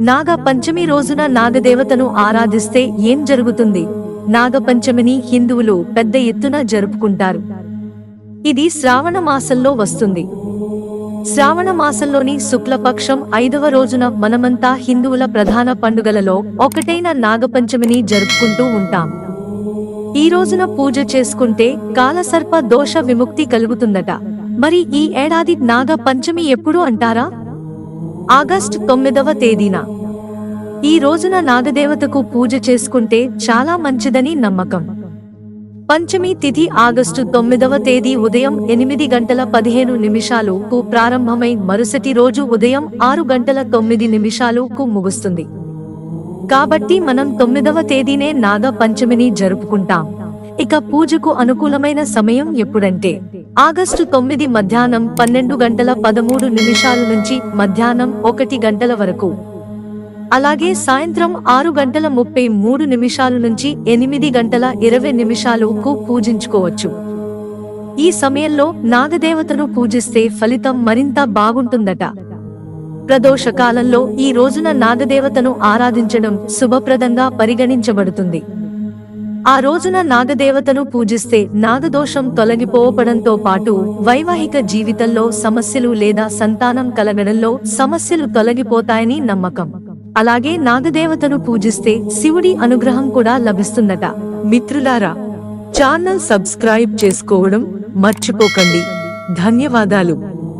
నాగ పంచమి రోజున నాగదేవతను ఆరాధిస్తే ఏం జరుగుతుంది? నాగపంచమిని హిందువులు పెద్ద ఎత్తున జరుపుకుంటారు. ఇది శ్రావణ మాసంలో వస్తుంది. శ్రావణ మాసంలోని శుక్లపక్షం ఐదవ రోజున మనమంతా హిందువుల ప్రధాన పండుగలలో ఒకటైన నాగపంచమిని జరుపుకుంటూ ఉంటాం. ఈ రోజున పూజ చేసుకుంటే కాలసర్ప దోష విముక్తి కలుగుతుందట. మరి ఈ ఏడాది నాగ పంచమి ఎప్పుడు అంటారా? ఆగస్టు తొమ్మిదవ తేదీన. ఈ రోజున నాగదేవతకు పూజ చేసుకుంటే చాలా మంచిదని నమ్మకం. పంచమి తిథి ఆగస్టు తొమ్మిదవ తేదీ ఉదయం ఎనిమిది గంటల పదిహేను నిమిషాలకు ప్రారంభమై మరుసటి రోజు ఉదయం ఆరు గంటల తొమ్మిది నిమిషాలకు ముగుస్తుంది. కాబట్టి మనం తొమ్మిదవ తేదీనే నాగ పంచమిని జరుపుకుంటాం. ఇక పూజకు అనుకూలమైన సమయం ఎప్పుడంటే ఆగస్టు తొమ్మిది మధ్యాహ్నం పన్నెండు గంటల పదమూడు నిమిషాల నుంచి మధ్యాహ్నం ఒకటి గంటల వరకు. అలాగే సాయంత్రం ఆరు గంటల ముప్పై మూడు నిమిషాల నుంచి ఎనిమిది గంటల ఇరవై నిమిషాలకు పూజించుకోవచ్చు. ఈ సమయంలో నాగదేవతను పూజిస్తే ఫలితం మరింత బాగుంటుందట. ప్రదోష కాలంలో ఈ రోజున నాగదేవతను ఆరాధించడం శుభప్రదంగా పరిగణించబడుతుంది. ఆ రోజున నాగదేవతను పూజిస్తే నాగదోషం తొలగిపోవడంతో పాటు వైవాహిక జీవితంలో సమస్యలు లేదా సంతానం కలగడంలో సమస్యలు తొలగిపోతాయని నమ్మకం. అలాగే నాగదేవతను పూజిస్తే శివుడి అనుగ్రహం కూడా లభిస్తుందట. మిత్రులారా ఛానల్ సబ్స్క్రైబ్ చేసుకోవడం మర్చిపోకండి. ధన్యవాదాలు.